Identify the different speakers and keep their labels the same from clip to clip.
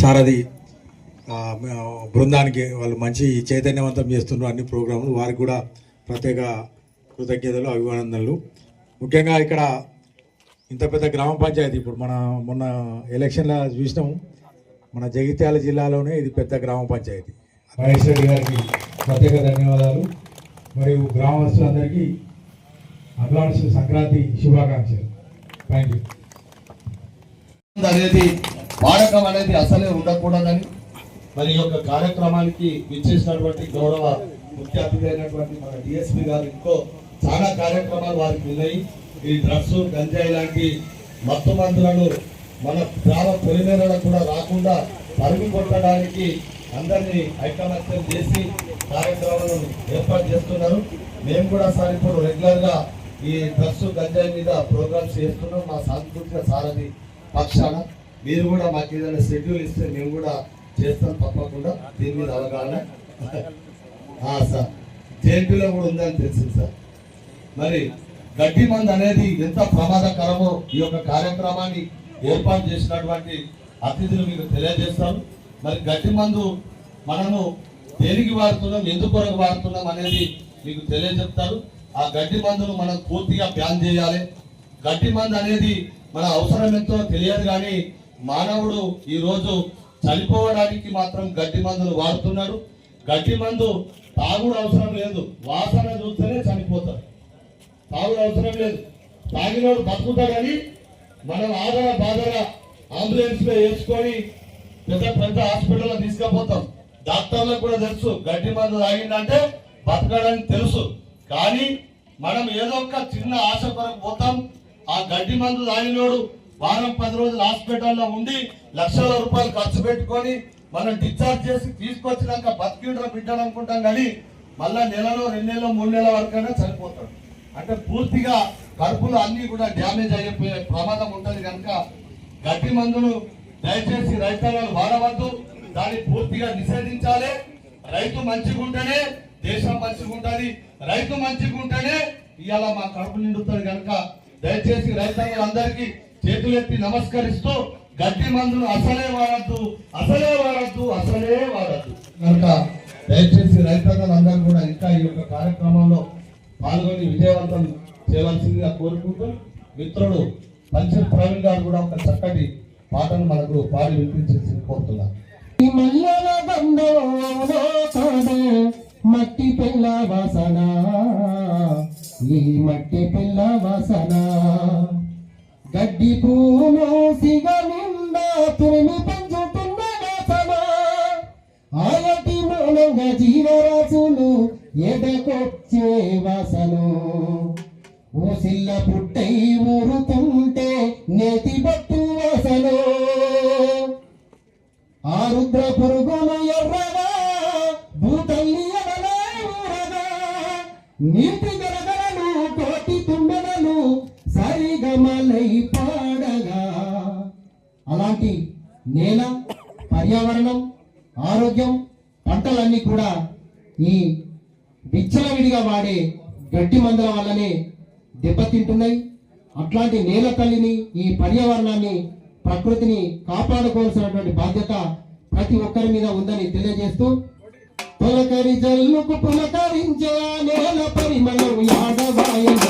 Speaker 1: సారథి బృందానికి వాళ్ళు మంచి చైతన్యవంతం చేస్తున్నారు అన్ని ప్రోగ్రాములు. వారికి కూడా ప్రత్యేక కృతజ్ఞతలు అభినందనలు. ముఖ్యంగా ఇక్కడ ఇంత పెద్ద గ్రామ పంచాయతీ ఇప్పుడు మన మొన్న ఎలక్షన్లో చూసినాము. మన జగిత్యాల జిల్లాలోనే ఇది పెద్ద గ్రామ పంచాయతీ. మహేష్ రెడ్డి గారికి ప్రత్యేక ధన్యవాదాలు. మరియు గ్రామస్తులందరికీ అడ్వాన్స్ సంక్రాంతి శుభాకాంక్షలు. Thank you.
Speaker 2: అనేది వాడకం అనేది అసలే ఉండకూడదని మరి యొక్క కార్యక్రమానికి ఇచ్చేసినటువంటి గౌరవ ముఖ్య అతిథి అయినటువంటి మన డిఎస్పీ గారు ఇంకో చాలా కార్యక్రమాలు వారికి ఉన్నాయి. ఈ డ్రగ్స్ గంజాయి లాంటి మత్తు మందులను మన గ్రామ పొలిమేరలకు కూడా రాకుండా తరిమి కొట్టడానికి అందరినీ ఐకమత్యం చేసి కార్యక్రమాలను ఏర్పాటు చేస్తున్నారు. మేము కూడా సార్ ఇప్పుడు రెగ్యులర్గా ఈ డ్రగ్స్ గంజాయి మీద ప్రోగ్రామ్స్ చేస్తున్నాం. మా సాంస్కృతిక సారథి పక్షాన. మీరు కూడా మాకు ఏదైనా షెడ్యూల్ ఇస్తే మేము కూడా చేస్తాం తప్పకుండా. దీని మీద అవగాహన. సార్. జేఎన్టీలో కూడా ఉందని తెలిసింది సార్. మరి గడ్డి మందు అనేది ఎంత ప్రమాదకరమో ఈ యొక్క కార్యక్రమాన్ని ఏర్పాటు చేసినటువంటి అతిథులు మీకు తెలియజేస్తారు. మరి గడ్డి మందు మనము దేనికి వాడుతున్నాం ఎందుకు కొరకు వాడుతున్నాం అనేది మీకు తెలియజెప్తారు. ఆ గడ్డి మందును మనం పూర్తిగా బ్యాన్ చేయాలి. గడ్డి మందు అనేది మన అవసరం ఎంతో తెలియదు కానీ మానవుడు ఈరోజు చనిపోవడానికి మాత్రం గడ్డి మందులు వాడుతున్నాడు. గడ్డి మందు తాగుడు అవసరం లేదు. వాసన చూస్తేనే చనిపోతారు తాగుడు అవసరం లేదు. తాగినోడు బతుకుతాడని మనం ఆదర బాధల అంబులెన్స్లో వేసుకొని పెద్ద పెద్ద హాస్పిటల్లో తీసుకుపోతాం. డాక్టర్లకు కూడా తెలుసు గడ్డి మందు తాగిందంటే బతకడని తెలుసు. కానీ మనం ఏదో ఒక చిన్న ఆశ కొరకు పోతాం. ఆ గడ్డి మందు తాగినోడు వారం పది రోజులు హాస్పిటల్లో ఉండి లక్షల రూపాయలు ఖర్చు పెట్టుకొని మనం డిశ్చార్జ్ చేసి తీసుకొచ్చినాక బతికిండ్ర బిడ్డలు అనుకుంటాం కానీ మళ్ళా నెలలో రెండు నెలలు మూడు నెలల వరకైనా చనిపోతాడు. అంటే పూర్తిగా కడుపులో అన్నీ కూడా డ్యామేజ్ అయిపోయే ప్రమాదం ఉంటుంది కనుక గడ్డి మందులు దయచేసి రైతాంగాలు వాడవద్దు. దాన్ని పూర్తిగా నిషేధించాలి. రైతు మంచిగా ఉంటేనే దేశం మంచిగా రైతు మంచిగా ఉంటేనే ఇవాళ మా కడుపు నిండుతుంది కనుక దయచేసి రైతాంగులందరికీ చేతులెత్తి నమస్కరిస్తూ గడ్డి మందులు అసలే వాడద్దు అసలే వాడద్దు అసలే వాడద్దు. కనుక దయచేసి రైతాంగులందరూ కూడా ఇంకా ఈ యొక్క కార్యక్రమంలో పాల్గొని విజయవంతం చేయవలసిందిగా కోరుకుంటూ మిత్రుడు పంచర్ ప్రవీణ్ గారు కూడా ఒక చక్కటి పాటను మనకు పాడి వినిపించేసి కోరుతున్నారు
Speaker 3: ఈ మట్టి పిల్ల వాసన ఈ మట్టి పిల్ల వాసన. గడ్డి పూలు సిగ నిండా తురిమి పెంచుతున్న ఆయటి మూలంగా జీవరాశులు ఎదకొచ్చే వాసను. ఊసిల్ల పుట్టై ఊరుతుంటే నేతి బట్టు వాసను. ఆరుద్ర పురుగులు ఎర్రగా భూతల్లి నీటి అలాంటి నేల పర్యావరణం ఆరోగ్యం పంటలన్నీ కూడా ఈ విచ్చలవిడిగా వాడే గడ్డి మందుల వల్లనే దెబ్బతింటున్నాయి. అట్లాంటి నేల తల్లిని ఈ పర్యావరణాన్ని ప్రకృతిని కాపాడుకోవాల్సినటువంటి బాధ్యత ప్రతి ఒక్కరి మీద ఉందని తెలియజేస్తూ తొలకరి జల్లుకు పులకరించే నేల పరిమళం యాడవాయలు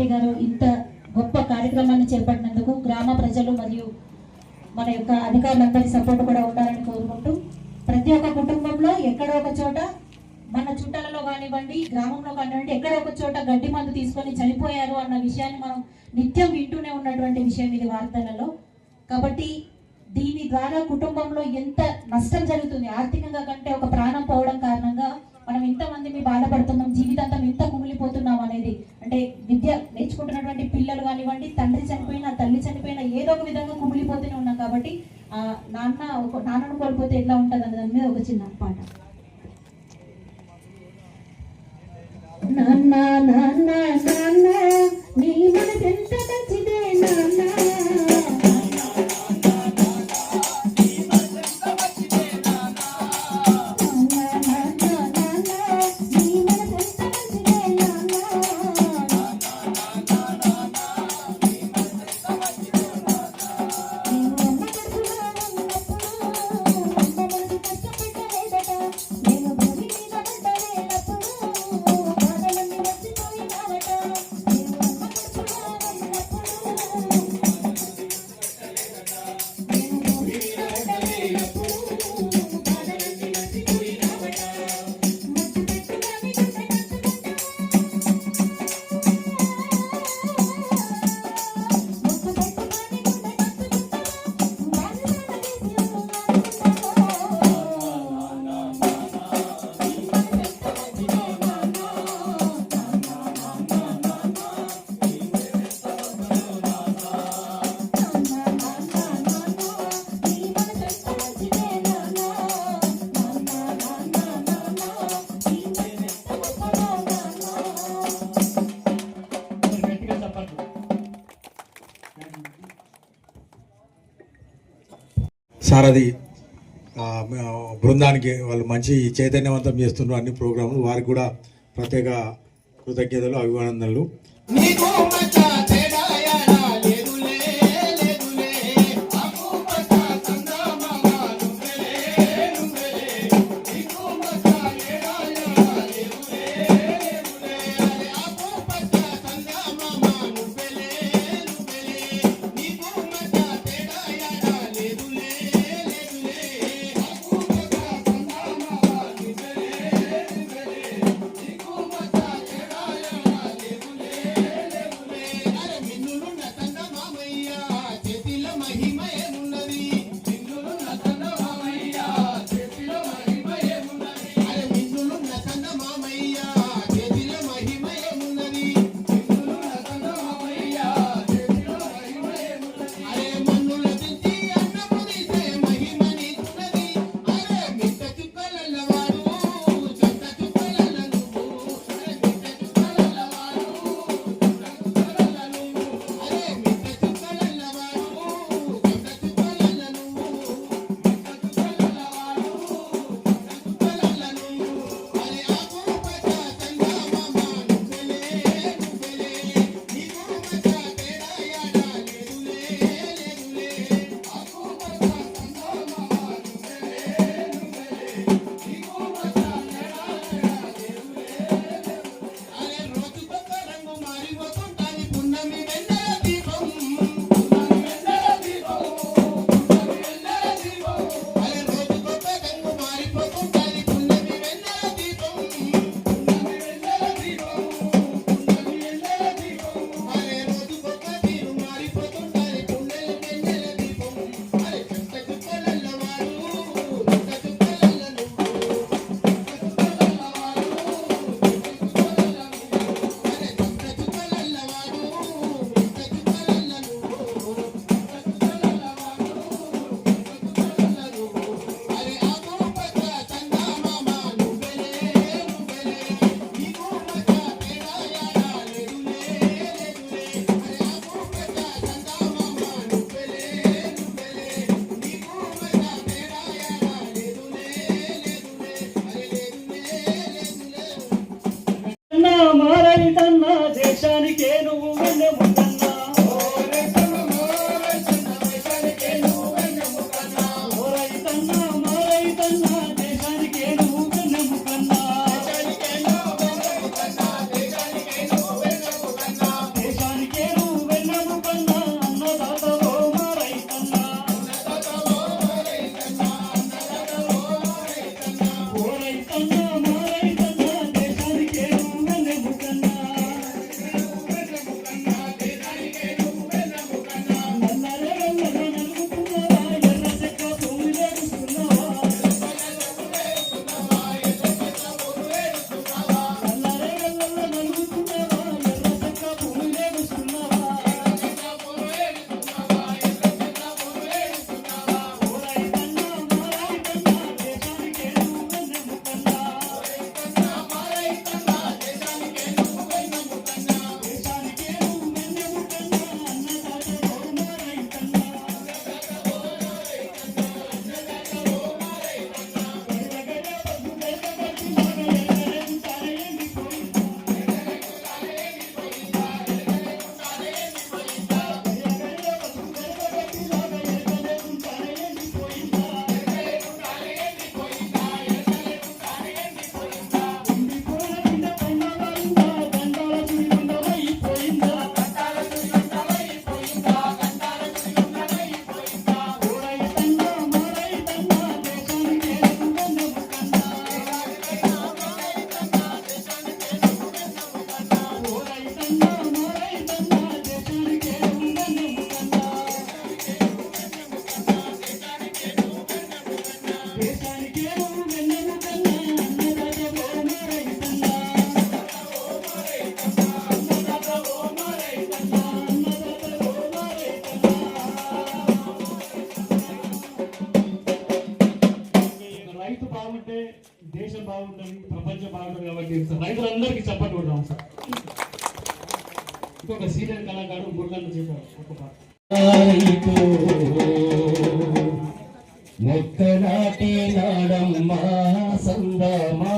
Speaker 4: రెడ్డి గారు ఇంత గొప్ప కార్యక్రమాన్ని చేపట్టినందుకు గ్రామ ప్రజలు మరియు మన యొక్క అధికారులందరి సపోర్ట్ కూడా ఉండాలని కోరుకుంటూ ప్రతి ఒక్క కుటుంబంలో ఎక్కడో ఒక చోట మన చుట్టాలలో కానివ్వండి గ్రామంలో కానివ్వండి ఎక్కడ ఒక చోట గడ్డి మందు తీసుకొని చనిపోయారు అన్న విషయాన్ని మనం నిత్యం వింటూనే ఉన్నటువంటి విషయం ఇది వార్తలలో. కాబట్టి దీని ద్వారా కుటుంబంలో ఎంత నష్టం జరుగుతుంది ఆర్థికంగా కంటే ఒక ప్రాణం పోవడం కారణంగా మనం ఇంతమంది మీ బాధపడుతున్నాం జీవితాంతం ఇంత కుమిలిపోతున్నాం అనేది. అంటే విద్య నేర్చుకుంటున్నటువంటి పిల్లలు కానివ్వండి తండ్రి చనిపోయినా తల్లి చనిపోయినా ఏదో ఒక విధంగా కుమిలిపోతూనే ఉన్నాం కాబట్టి ఆ నాన్న ఒక నాన్నను కోల్పోతే ఎట్లా ఉంటుంది అన్న దాని మీద ఒక చిన్న పాట. నాన్న నాన్న
Speaker 1: సారథి బృందానికి వాళ్ళు మంచి చైతన్యవంతం చేస్తున్నారు అన్ని ప్రోగ్రాములు వారికి కూడా ప్రత్యేక కృతజ్ఞతలు అభినందనలు.
Speaker 5: Lord. బాగుంటే దేశం బాగుంటుంది ప్రపంచం బాగుంటుంది కాబట్టి రైతులందరికీ చప్పట్లు కొడతాం సార్. ఇంకొక సీనియర్ కళాకారు మురళన్న చెప్పారు ఒక పాట
Speaker 3: మొక్క నాటి నాడమ్మ సందమామా.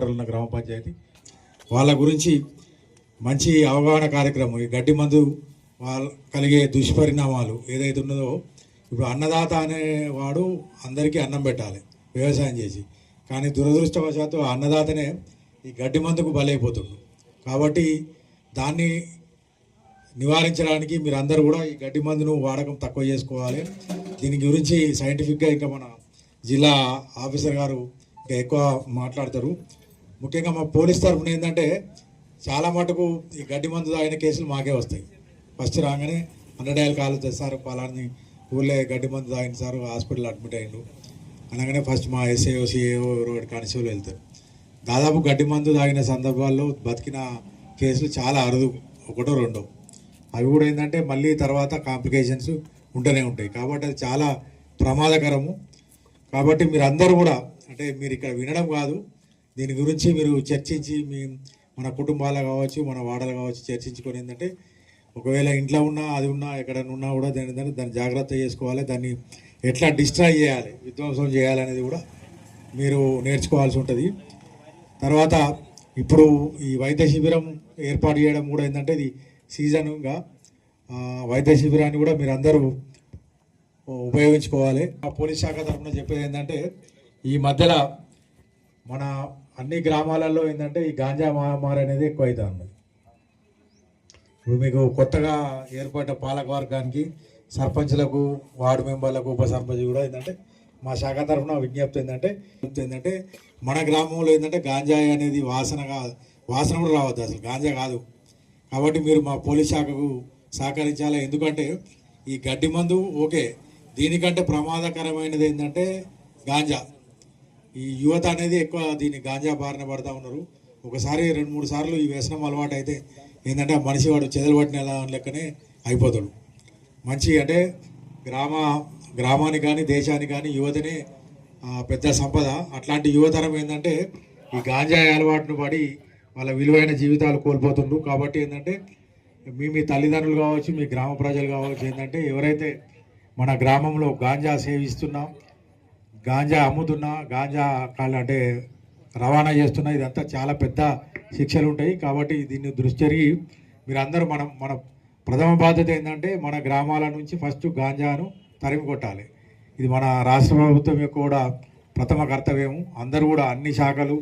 Speaker 1: అత్యధిక ఉన్న గ్రామ పంచాయతీ. వాళ్ళ గురించి మంచి అవగాహన కార్యక్రమం. ఈ గడ్డి మందు వాళ్ళ కలిగే దుష్పరిణామాలు ఏదైతే ఉన్నదో ఇప్పుడు అన్నదాత అనేవాడు అందరికీ అన్నం పెట్టాలి వ్యవసాయం చేసి. కానీ దురదృష్టవశాత్తు ఆ అన్నదాతనే ఈ గడ్డి మందుకు బలైపోతుంది కాబట్టి దాన్ని నివారించడానికి మీరు అందరూ కూడా ఈ గడ్డి మందును వాడకం తక్కువ చేసుకోవాలి. దీని గురించి సైంటిఫిక్గా ఇంకా మన జిల్లా ఆఫీసర్ గారు ఇంకా ఎక్కువ మాట్లాడతారు. ముఖ్యంగా మా పోలీస్ తరఫున ఏంటంటే చాలా మటుకు ఈ గడ్డి మందు తాగిన కేసులు మాకే వస్తాయి. ఫస్ట్ రాగానే హండ్రెడ్ కాలు తెస్తారు పలాని ఊళ్ళో గడ్డి మందు తాగిన సార్ హాస్పిటల్ అడ్మిట్ అయ్యిండు. అనగానే ఫస్ట్ మా ఎస్ఏఓ సిఏఓ రోడ్ కానిస్టేబుల్ వెళ్తారు. దాదాపు గడ్డి మందు తాగిన సందర్భాల్లో బతికిన కేసులు చాలా అరుదు ఒకటో రెండో. అవి కూడా ఏంటంటే మళ్ళీ తర్వాత కాంప్లికేషన్స్ ఉంటూనే ఉంటాయి. కాబట్టి అది చాలా ప్రమాదకరము. కాబట్టి మీరు అందరూ కూడా అంటే మీరు ఇక్కడ వినడం కాదు దీని గురించి మీరు చర్చించి మీ మన కుటుంబాలు కావచ్చు మన వాడలు కావచ్చు చర్చించుకొని ఏంటంటే ఒకవేళ ఇంట్లో ఉన్నా అది ఉన్నా ఎక్కడైనా ఉన్నా కూడా దాని దాన్ని దాన్ని జాగ్రత్త చేసుకోవాలి దాన్ని ఎట్లా డిస్ట్రాయ్ చేయాలి విధ్వంసం చేయాలనేది కూడా మీరు నేర్చుకోవాల్సి ఉంటుంది. తర్వాత ఇప్పుడు ఈ వైద్య శిబిరం ఏర్పాటు చేయడం కూడా ఏంటంటే ఇది సీజన్గా వైద్య శిబిరాన్ని కూడా మీరు అందరూ ఉపయోగించుకోవాలి. ఆ పోలీస్ శాఖ తరఫున చెప్పేది ఏంటంటే ఈ మధ్యలో మన అన్ని గ్రామాలలో ఏంటంటే ఈ గాంజా మహమ్మారి అనేది ఎక్కువ ఉన్నది. ఇప్పుడు మీకు కొత్తగా ఏర్పడ్డ పాలక వర్గానికి సర్పంచ్లకు వార్డు మెంబర్లకు ఉప సర్పంచ్ కూడా ఏంటంటే మా శాఖ తరఫున విజ్ఞప్తి ఏంటంటే ఏంటంటే మన గ్రామంలో ఏంటంటే గాంజాయి అనేది వాసనగా వాసన కూడా రావద్దు అసలు గాంజా కాదు. కాబట్టి మీరు మా పోలీస్ శాఖకు సహకరించాలి? ఎందుకంటే ఈ గడ్డి మందు ఓకే దీనికంటే ప్రమాదకరమైనది ఏంటంటే గాంజా. ఈ యువత అనేది ఎక్కువ దీన్ని గాంజా బారిన పడతా ఉన్నారు. ఒకసారి రెండు మూడు సార్లు ఈ వ్యసనం అలవాటు అయితే ఏంటంటే ఆ మనిషి వాడు చెదలు పట్టిన లెక్కనే అయిపోతాడు. మంచి అంటే గ్రామ గ్రామానికి కానీ దేశానికి కానీ యువతనే పెద్ద సంపద. అట్లాంటి యువతరం ఏంటంటే ఈ గాంజా అలవాటును పడి వాళ్ళ విలువైన జీవితాలు కోల్పోతుండ్రు. కాబట్టి ఏంటంటే మీ మీ తల్లిదండ్రులు కావచ్చు మీ గ్రామ ప్రజలు కావచ్చు ఏంటంటే ఎవరైతే మన గ్రామంలో గాంజా సేవిస్తున్నాం గాంజా అమ్ముతున్నా గాంజా కాళ్ళు అంటే రవాణా చేస్తున్నా ఇదంతా చాలా పెద్ద శిక్షలు ఉంటాయి. కాబట్టి దీన్ని దృష్టి జరిగి మీరందరూ మనం మన ప్రథమ బాధ్యత ఏంటంటే మన గ్రామాల నుంచి ఫస్ట్ గాంజాను తరిమి కొట్టాలి. ఇది మన రాష్ట్ర ప్రభుత్వం యొక్క కూడా ప్రథమ కర్తవ్యం అందరూ కూడా అన్ని శాఖలు